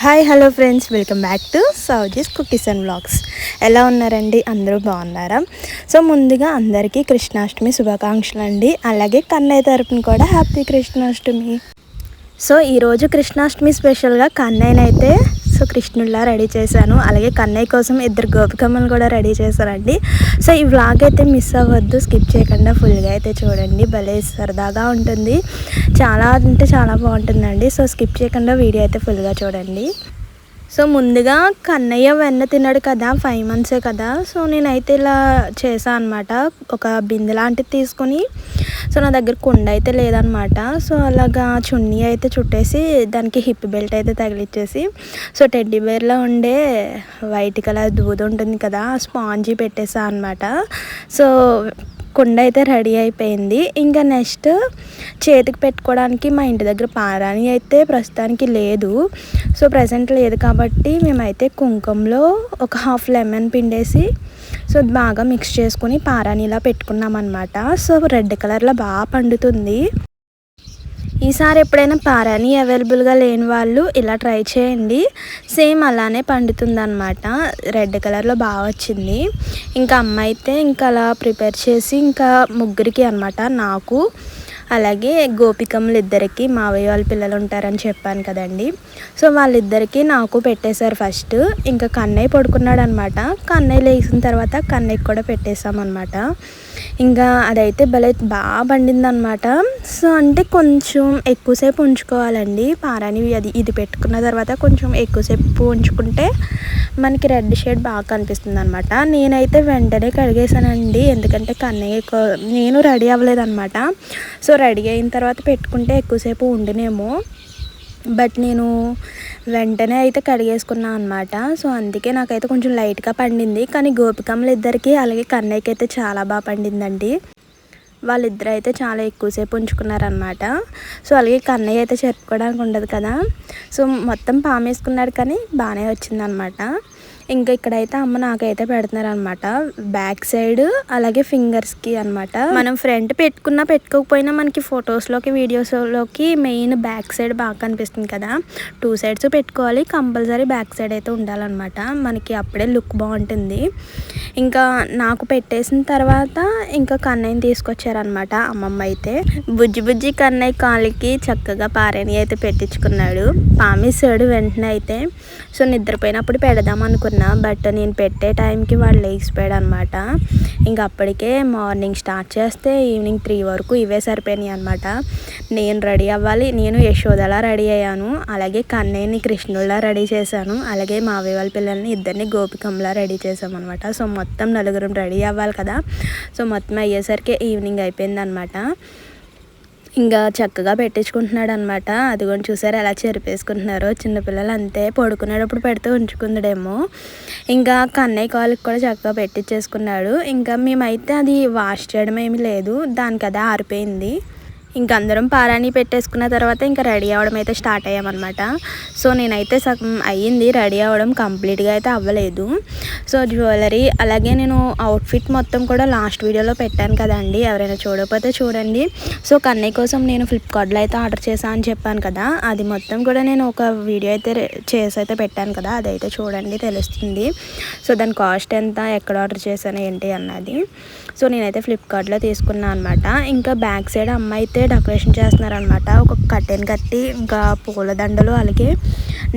Hi hello friends. Welcome back to Souji's cookies and blogs ఎలా ఉన్నారండి? అందరూ బాగున్నారా? సో ముందుగా అందరికీ కృష్ణాష్టమి శుభాకాంక్షలు అండి అలాగే కన్నయ్య తరపున కూడా హ్యాపీ కృష్ణాష్టమి. సో ఈరోజు కృష్ణాష్టమి స్పెషల్గా కన్నయ్యనైతే అయితే కృష్ణుల్లా రెడీ చేశాను. అలాగే కన్నయ్య కోసం ఇద్దరు గోపికమ్మలు కూడా రెడీ చేశానండి సో ఈ వ్లాగ్ అయితే మిస్ అవ్వద్దు. స్కిప్ చేయకుండా ఫుల్గా అయితే చూడండి. భలే సరదాగా ఉంటుంది. చాలా అంటే చాలా బాగుంటుందండి. సో స్కిప్ చేయకుండా వీడియో అయితే ఫుల్గా చూడండి. సో ముందుగా కన్నయ్య వెన్న తిన్నాడు కదా ఫైవ్ మంత్సే కదా. సో నేనైతే ఇలా చేశాను అనమాట ఒక బిందె లాంటిది తీసుకొని సో నా దగ్గర కుండ అయితే లేదనమాట సో అలాగా చున్నీ అయితే చుట్టేసి దానికి హిప్ బెల్ట్ అయితే తగిలిచ్చేసి సో టెడ్డీ బేర్లో ఉండే వైట్ కలర్ దూద ఉంటుంది కదా స్పాంజీ పెట్టేసా అనమాట సో కుండ అయితే రెడీ అయిపోయింది. ఇంకా నెక్స్ట్ చేతికి పెట్టుకోవడానికి మా ఇంటి దగ్గర పారాని అయితే ప్రస్తుతానికి లేదు. సో ప్రజెంట్ లేదు కాబట్టి మేమైతే కుంకుమలో ఒక హాఫ్ లెమన్ పిండేసి సో బాగా మిక్స్ చేసుకుని పారానిలా పెట్టుకున్నాం అనమాట సో రెడ్ కలర్లో బాగా పండుతుంది. ఈసారి ఎప్పుడైనా పారాని అవైలబుల్గా లేని వాళ్ళు ఇలా ట్రై చేయండి. సేమ్ అలానే పండుతుందనమాట రెడ్ కలర్లో బాగా వచ్చింది. ఇంకా అమ్మ అయితే ఇంకా అలా ప్రిపేర్ చేసి ఇంకా ముగ్గురికి అనమాట నాకు. అలాగే గోపికమ్మలు ఇద్దరికి మావయ్య వాళ్ళ పిల్లలు ఉంటారని చెప్పాను కదండి. సో వాళ్ళిద్దరికీ నాకు పెట్టేశారు ఫస్ట్. ఇంకా కన్నయ్య పడుకున్నాడు అనమాట కన్నయ్య లేచిన తర్వాత కన్నయ్యకి కూడా పెట్టేశామన్నమాట. ఇంకా అదైతే భలే బాగా పండింది అనమాట సో అంటే కొంచెం ఎక్కువసేపు ఉంచుకోవాలండి. పారాని అది ఇది పెట్టుకున్న తర్వాత కొంచెం ఎక్కువసేపు ఉంచుకుంటే మనకి రెడ్ షేడ్ బాగా కనిపిస్తుంది అనమాట నేనైతే వెంటనే కడిగేసానండి ఎందుకంటే కన్నయ్య నేను రెడీ అవ్వలేదన్నమాట. సో రెడీ అయిన తర్వాత పెట్టుకుంటే ఎక్కువసేపు ఉండినేమో. బట్ నేను వెంటనే అయితే కడిగేసుకున్నాను అనమాట సో అందుకే నాకైతే కొంచెం లైట్గా పండింది. కానీ గోపికమ్మలు ఇద్దరికి అలాగే కన్నయ్యకి అయితే చాలా బాగా పండిందండి. వాళ్ళిద్దరు అయితే చాలా ఎక్కువసేపు ఉంచుకున్నారనమాట సో అలాగే కన్నయ్య అయితే చెప్పుకోవడానికి ఉండదు కదా. సో మొత్తం పామేసుకున్నాడు కానీ బాగానే వచ్చిందనమాట ఇంకా ఇక్కడైతే అమ్మ నాకైతే పెడుతున్నారు అనమాట బ్యాక్ సైడ్ అలాగే ఫింగర్స్కి అనమాట మనం ఫ్రంట్ పెట్టుకున్నా పెట్టుకోకపోయినా మనకి ఫొటోస్లోకి వీడియోస్లోకి మెయిన్ బ్యాక్ సైడ్ బాగా కనిపిస్తుంది కదా. టూ సైడ్స్ పెట్టుకోవాలి కంపల్సరీ బ్యాక్ సైడ్ అయితే ఉండాలన్నమాట. మనకి అప్పుడే లుక్ బాగుంటుంది. ఇంకా నాకు పెట్టేసిన తర్వాత ఇంకా కన్నయ్యని తీసుకొచ్చారనమాట అమ్మమ్మ అయితే. బుజ్జి బుజ్జి కన్నయ్య కాలికి చక్కగా పారేని అయితే పెట్టించుకున్నాడు. పామేశాడు వెంటనే అయితే. సో నిద్రపోయినప్పుడు పెడదాం అనుకున్నాను. అనుకున్నా బట్ నేను పెట్టే టైంకి వాళ్ళు లేచిపోయాడు అనమాట ఇంక అప్పటికే మార్నింగ్ స్టార్ట్ చేస్తే ఈవినింగ్ త్రీ వరకు ఇవే సరిపోయినాయి అనమాట. నేను రెడీ అవ్వాలి. నేను యశోదలా రెడీ అయ్యాను. అలాగే కన్నయ్యని కృష్ణుల్లా రెడీ చేశాను. అలాగే మావయ్య వాళ్ళ పిల్లల్ని ఇద్దరిని గోపికంలా రెడీ చేసామన్నమాట సో మొత్తం నలుగురం రెడీ అవ్వాలి కదా. సో మొత్తం అయ్యేసరికి ఈవినింగ్ అయిపోయింది అనమాట ఇంకా చక్కగా పెట్టించుకుంటున్నాడు అనమాట అదిగోని చూసారు ఎలా చెరిపేసుకుంటున్నారో. చిన్నపిల్లలు అంతే పడుకునేటప్పుడు పెడితే ఉంచుకుందడేమో. ఇంకా కన్నయ్య కాలుకి కూడా చక్కగా పెట్టించేసుకున్నాడు ఇంకా మేమైతే అది వాష్ చేయడం ఏమీ లేదు. దానికి అదే ఆరిపోయింది. ఇంక అందరం పారాని పెట్టేసుకున్న తర్వాత ఇంకా రెడీ అవ్వడం అయితే స్టార్ట్ అయ్యామన్నమాట. సో నేనైతే సగం అయ్యింది రెడీ అవ్వడం కంప్లీట్గా అయితే అవ్వలేదు. సో జ్యువెలరీ అలాగే నేను అవుట్ఫిట్ మొత్తం కూడా లాస్ట్ వీడియోలో పెట్టాను కదండి ఎవరైనా చూడకపోతే చూడండి. సో కన్నయ్య కోసం నేను ఫ్లిప్కార్ట్లో అయితే ఆర్డర్ చేశాను అని చెప్పాను కదా అది మొత్తం కూడా నేను ఒక వీడియో అయితే చేసి అయితే పెట్టాను కదా అదైతే చూడండి తెలుస్తుంది. సో దాని కాస్ట్ ఎంత ఎక్కడ ఆర్డర్ చేశాను ఏంటి అన్నది. సో నేనైతే ఫ్లిప్కార్ట్లో తీసుకున్నాను అనమాట ఇంకా బ్యాక్ సైడ్ అమ్మాయి అయితే డెకరేషన్ చేస్తున్నారనమాట ఒక కట్టెన్ కట్టి ఇంకా పూలదండలు అలాగే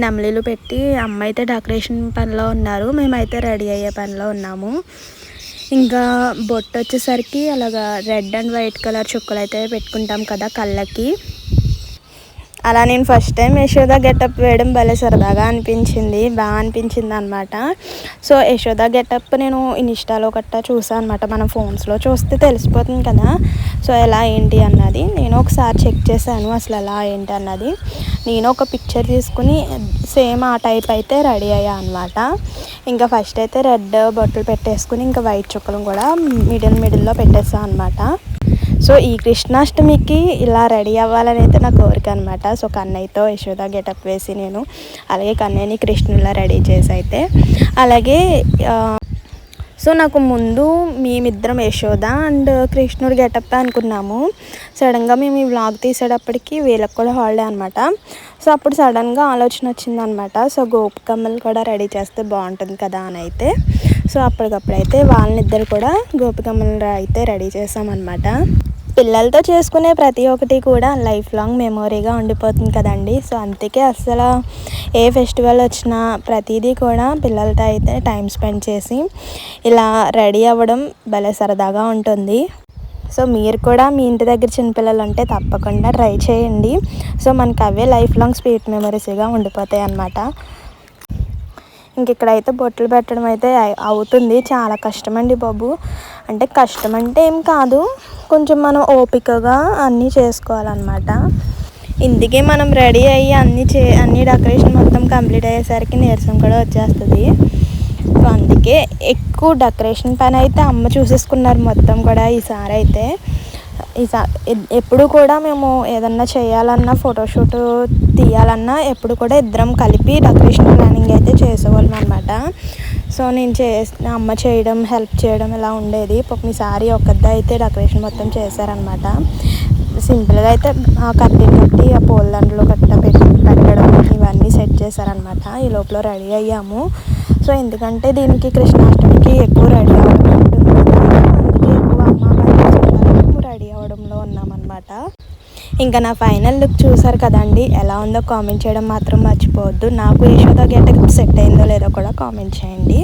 నెమలీలు పెట్టి అమ్మ అయితే డెకరేషన్ పనిలో ఉన్నారు. మేమైతే రెడీ అయ్యే పనిలో ఉన్నాము. ఇంకా బొట్టు వచ్చేసరికి అలాగా రెడ్ అండ్ వైట్ కలర్ చుక్కలు అయితే పెట్టుకుంటాం కదా కళ్ళకి. అలా నేను ఫస్ట్ టైం యశోద గెటప్ వేయడం భలే సరదాగా అనిపించింది బాగా అనిపించింది అనమాట సో యశోద గెటప్ నేను ఇన్స్టాలో గట్టా చూసాను అనమాట మన ఫోన్స్లో చూస్తే తెలిసిపోతుంది కదా. సో ఎలా ఏంటి అన్నది నేను ఒకసారి చెక్ చేశాను అసలు ఎలా ఏంటి అన్నది. నేను ఒక పిక్చర్ తీసుకుని సేమ్ ఆ టైప్ అయితే రెడీ అయ్యా అనమాట ఇంకా ఫస్ట్ అయితే రెడ్ బొట్టలు పెట్టేసుకుని ఇంకా వైట్ చుక్కలు కూడా మిడిల్ మిడిల్లో పెట్టేస్తాను అనమాట సో ఈ కృష్ణాష్టమికి ఇలా రెడీ అవ్వాలని అయితే నా కోరిక అనమాట సో కన్నయ్యతో యశోద గెటప్ వేసి నేను అలాగే కన్నయ్యని కృష్ణులా రెడీ చేసి అయితే అలాగే సో నాకు ముందు మేమిద్దరం యశోద అండ్ కృష్ణుడు గెటప్ అనుకున్నాము. సడన్గా మేము ఈ వ్లాగ్ తీసేటప్పటికి వీళ్ళకి కూడా హాలిడే అనమాట సో అప్పుడు సడన్గా ఆలోచన వచ్చిందనమాట సో గోపికమ్మలు కూడా రెడీ చేస్తే బాగుంటుంది కదా అని అయితే. సో అప్పటికప్పుడైతే వాళ్ళనిద్దరు కూడా గోపికమ్మలు అయితే రెడీ చేసామన్నమాట. పిల్లలతో చేసుకునే ప్రతి ఒక్కటి కూడా లైఫ్ లాంగ్ మెమొరీగా ఉండిపోతుంది కదండి. సో అందుకే అసలు ఏ ఫెస్టివల్ వచ్చినా ప్రతిదీ కూడా పిల్లలతో అయితే టైం స్పెండ్ చేసి ఇలా రెడీ అవ్వడం భలే సరదాగా ఉంటుంది. సో మీరు కూడా మీ ఇంటి దగ్గర చిన్నపిల్లలు ఉంటే తప్పకుండా ట్రై చేయండి. సో మనకి అవే లైఫ్ లాంగ్ స్వీట్ మెమరీస్గా ఉండిపోతాయి అన్నమాట ఇంక ఇక్కడైతే బొట్లు పెట్టడం అయితే అవుతుంది. చాలా కష్టమండి బాబు. అంటే కష్టం అంటే ఏం కాదు. కొంచెం మనం ఓపికగా అన్నీ చేసుకోవాలన్నమాట. ఇందుకే మనం రెడీ అయ్యి అన్నీ చే అన్ని డెకరేషన్ మొత్తం కంప్లీట్ అయ్యేసరికి నీరసం కూడా వచ్చేస్తుంది. సో అందుకే ఎక్కువ డెకరేషన్ పని అయితే అమ్మ చూసేసుకున్నారు మొత్తం కూడా ఈసారి అయితే ఎప్పుడు కూడా మేము ఏదన్నా చేయాలన్నా ఫోటోషూట్ తీయాలన్నా ఎప్పుడు కూడా ఇద్దరం కలిపి డెకరేషన్ ప్లానింగ్ అయితే చేసేవాళ్ళం అనమాట సో నేను చే అమ్మ చేయడం హెల్ప్ చేయడం ఇలా ఉండేది. పాపం ఈసారి ఒక్కద్ద అయితే డెకరేషన్ మొత్తం చేశారనమాట సింపుల్గా అయితే ఆ కట్టి ఆ పూలదండలు కట్ట పెట్టి పెట్టడం ఇవన్నీ సెట్ చేశారనమాట ఈ లోపల రెడీ అయ్యాము. సో ఎందుకంటే దీనికి కృష్ణాష్టమికి ఎక్కువ రెడీ అవ్వడం ఉంటుంది అందుకే ఎక్కువ అమ్మ రెడీ అవ్వడంలో ఉన్నామన్నమాట ఇంకా నా ఫైనల్ లుక్ చూసారు కదండి ఎలా ఉందో కామెంట్ చేయడం మాత్రం మర్చిపోవద్దు. నాకు యశోద గెట్ సెట్ అయిందో లేదో కూడా కామెంట్ చేయండి.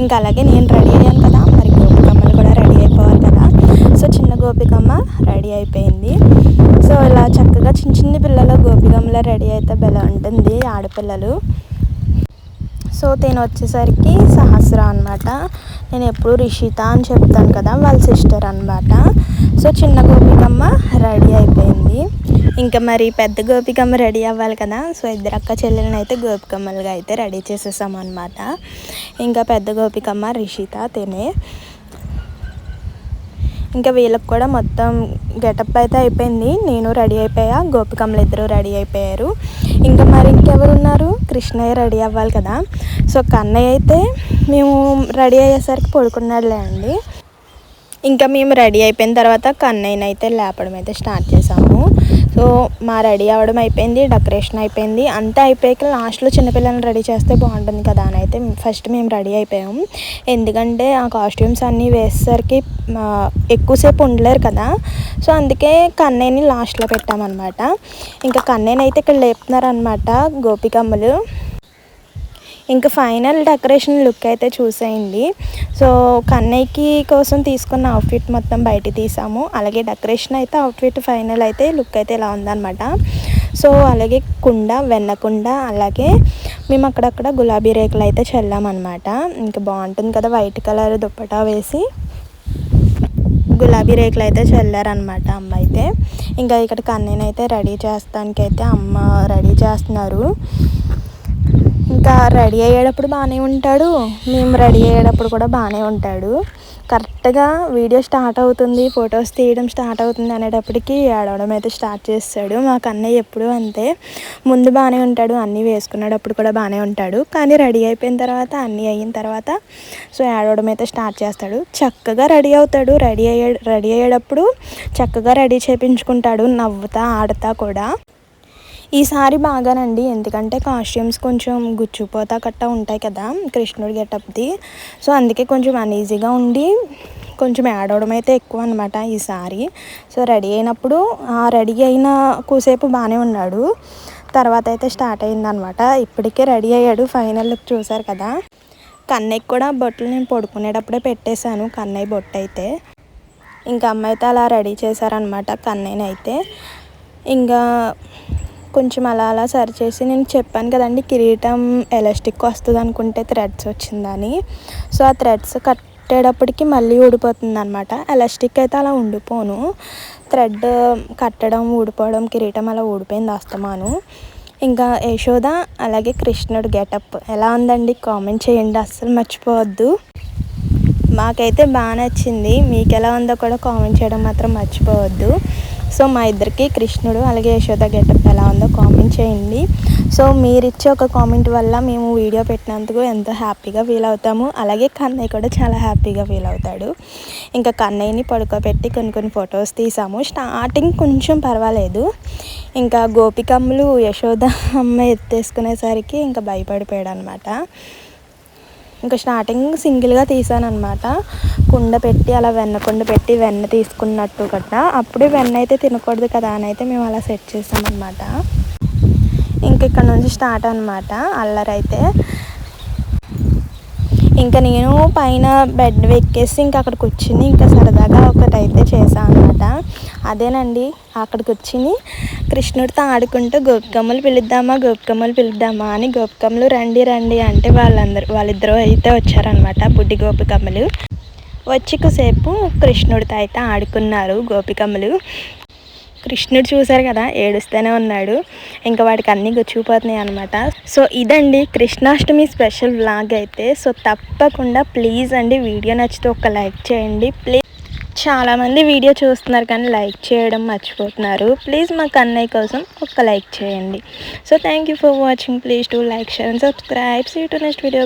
ఇంకా అలాగే నేను రెడీ అయ్యాను కదా మరి గోపికమ్మలు కూడా రెడీ అయిపోవాలి కదా. సో చిన్న గోపికమ్మ రెడీ అయిపోయింది. సో ఇలా చక్కగా చిన్న చిన్న పిల్లలు గోపికమ్మలో రెడీ అయితే బెల ఉంటుంది ఆడపిల్లలు. సో తిని వచ్చేసరికి సహస్ర అనమాట నేను ఎప్పుడు రిషిత అని చెప్తాను కదా వాళ్ళ సిస్టర్ అనమాట సో చిన్న గోపికమ్మ రెడీ అయిపోయింది. ఇంకా మరి పెద్ద గోపికమ్మ రెడీ అవ్వాలి కదా సో ఇద్దరు అక్క చెల్లెలను అయితే గోపికమ్మలుగా అయితే రెడీ చేసేసాం అనమాట ఇంకా పెద్ద గోపికమ్మ రిషిత తినే. ఇంకా వీళ్ళకి కూడా మొత్తం గెటప్ అయితే అయిపోయింది. నేను రెడీ అయిపోయా గోపికమ్మలు ఇద్దరు రెడీ అయిపోయారు. ఇంకా మరి ఇంకెవరు ఉన్నారు? కృష్ణయ్య రెడీ అవ్వాలి కదా. సో కన్నయ్య అయితే మేము రెడీ అయ్యేసరికి పడుకున్నాడులే అండి. ఇంకా మేము రెడీ అయిపోయిన తర్వాత కన్నయ్యని అయితే లేపడం అయితే స్టార్ట్ చేసాము. సో మా రెడీ అవ్వడం అయిపోయింది డెకరేషన్ అయిపోయింది. అంతా అయిపోయాక లాస్ట్లో చిన్నపిల్లల్ని రెడీ చేస్తే బాగుంటుంది కదా అని అయితే ఫస్ట్ మేము రెడీ అయిపోయాము ఎందుకంటే ఆ కాస్ట్యూమ్స్ అన్నీ వేసేసరికి ఎక్కువసేపు ఉండలేరు కదా. సో అందుకే కన్నయ్యని లాస్ట్లో పెట్టామన్నమాట. ఇంకా కన్నయ్యని అయితే ఇక్కడ లేపుతున్నారనమాట గోపికమ్మలు. ఇంకా ఫైనల్ డెకరేషన్ లుక్ అయితే చూసేయండి. సో కన్నయ్యకి కోసం తీసుకున్న అవుట్ఫిట్ మొత్తం బయట తీసాము. అలాగే డెకరేషన్ అయితే అవుట్ఫిట్ ఫైనల్ అయితే లుక్ అయితే ఇలా ఉందన్నమాట. సో అలాగే కుండ వెన్నకుండ అలాగే మేము అక్కడక్కడ గులాబీ రేకులు అయితే చల్లామన్నమాట. ఇంకా బాగుంటుంది కదా వైట్ కలర్ దుప్పటా వేసి. గులాబీ రేకులు అయితే చల్లారనమాట అమ్మ అయితే. ఇంకా ఇక్కడ కన్నయ్యనైతే రెడీ చేస్తానికైతే అమ్మ రెడీ చేస్తున్నారు. ఇంకా రెడీ అయ్యేటప్పుడు బాగానే ఉంటాడు. మేము రెడీ అయ్యేటప్పుడు కూడా బాగానే ఉంటాడు. కరెక్ట్గా వీడియో స్టార్ట్ అవుతుంది ఫొటోస్ తీయడం స్టార్ట్ అవుతుంది అనేటప్పటికి ఏడవడం అయితే స్టార్ట్ చేస్తాడు. మా కన్నయ్య ఎప్పుడూ అంతే. ముందు బాగానే ఉంటాడు అన్నీ వేసుకునేటప్పుడు కూడా బాగానే ఉంటాడు. కానీ రెడీ అయిపోయిన తర్వాత అన్నీ అయిన తర్వాత సో ఏడవడం అయితే స్టార్ట్ చేస్తాడు. చక్కగా రెడీ అవుతాడు. రెడీ అయ్యే రెడీ అయ్యేటప్పుడు చక్కగా రెడీ చేయించుకుంటాడు నవ్వుతా ఆడతా కూడా. ఈసారి బాగానండి. ఎందుకంటే కాస్ట్యూమ్స్ కొంచెం గుచ్చిపోతా కట్ట ఉంటాయి కదా కృష్ణుడి గెటప్ది. సో అందుకే కొంచెం అన్ఈజీగా ఉండి కొంచెం యాడ్ అవడం అయితే ఎక్కువ అనమాట ఈసారి. సో రెడీ అయినప్పుడు రెడీ అయిన కూసేపు బాగానే ఉన్నాడు. తర్వాత అయితే స్టార్ట్ అయిందనమాట ఇప్పటికే రెడీ అయ్యాడు ఫైనల్ లుక్ చూసారు కదా. కన్నయ్యకి కూడా బొట్లు నేను పడుకునేటప్పుడే పెట్టేశాను కన్నయ్య బొట్టు అయితే. ఇంకా అమ్మ అయితే అలా రెడీ చేశారనమాట కన్నయ్యనైతే. ఇంకా కొంచెం అలా అలా సరి చేసి నేను చెప్పాను కదండి కిరీటం ఎలాస్టిక్ వస్తుంది అనుకుంటే థ్రెడ్స్ వచ్చిందని. సో ఆ థ్రెడ్స్ కట్టేటప్పటికి మళ్ళీ ఊడిపోతుంది అనమాట ఎలాస్టిక్ అయితే అలా ఉండిపోను. థ్రెడ్ కట్టడం ఊడిపోవడం కిరీటం అలా ఊడిపోయింది అస్తమాను. ఇంకా యశోద అలాగే కృష్ణుడు గెటప్. ఎలా ఉందండి? కామెంట్ చేయండి అస్సలు మర్చిపోవద్దు. మాకైతే బాగా నచ్చింది. మీకు ఎలా ఉందో కూడా కామెంట్ చేయడం మాత్రం మర్చిపోవద్దు. సో మా ఇద్దరికి కృష్ణుడు అలాగే యశోద గెటప్ ఎలా ఉందో కామెంట్ చేయండి. సో మీరు ఇచ్చే ఒక కామెంట్ వల్ల మేము వీడియో పెట్టినందుకు ఎంతో హ్యాపీగా ఫీల్ అవుతాము. అలాగే కన్నయ్య కూడా చాలా హ్యాపీగా ఫీల్ అవుతాడు. ఇంకా కన్నయ్యని పడుకోబెట్టి కొన్ని కొన్ని ఫొటోస్ తీసాము. స్టార్టింగ్ కొంచెం పర్వాలేదు. ఇంకా గోపికమ్మలు యశోద అమ్మ ఎత్తేసుకునేసరికి ఇంకా భయపడిపోయాడు అనమాట ఇంకా స్టార్టింగ్ సింగిల్గా తీసానమాట కుండ పెట్టి అలా వెన్న కుండ పెట్టి వెన్న తీసుకున్నట్టు కదా. అప్పుడే వెన్న అయితే తినకూడదు కదా అని అయితే మేము అలా సెట్ చేసామన్నమాట. ఇంక ఇక్కడ నుంచి స్టార్ట్ అనమాట అల్లరైతే ఇంకా నేను పైన బెడ్ ఎక్కేసి ఇంకా అక్కడ కూర్చుని ఇంకా సరదాగా ఒకటైతే చేశాను అనమాట అదేనండి అక్కడికి కూర్చుని కృష్ణుడితో ఆడుకుంటూ గోపికమ్మలు పిలుద్దామా గోపికమ్మలు పిలుద్దామా అని గోపికమ్మలు రండి రండి అంటే వాళ్ళందరూ వాళ్ళిద్దరూ అయితే వచ్చారనమాట బుడ్డి గోపికమ్మలు. వచ్చి కొసేపు కృష్ణుడితో అయితే ఆడుకున్నారు గోపికమ్మలు. కృష్ణుడు చూశారు కదా ఏడుస్తూనే ఉన్నాడు. ఇంకా వాడికి అన్నీ గుచ్చిపోతున్నాయి అనమాట సో ఇదండి కృష్ణాష్టమి స్పెషల్ వ్లాగ్ అయితే. సో తప్పకుండా ప్లీజ్ అండి వీడియో నచ్చితే ఒక లైక్ చేయండి. ప్లీజ్ చాలామంది వీడియో చూస్తున్నారు కానీ లైక్ చేయడం మర్చిపోతున్నారు. ప్లీజ్ మా కన్నయ్య కోసం ఒక లైక్ చేయండి. So thank you for watching. Please to like share and subscribe. See to next video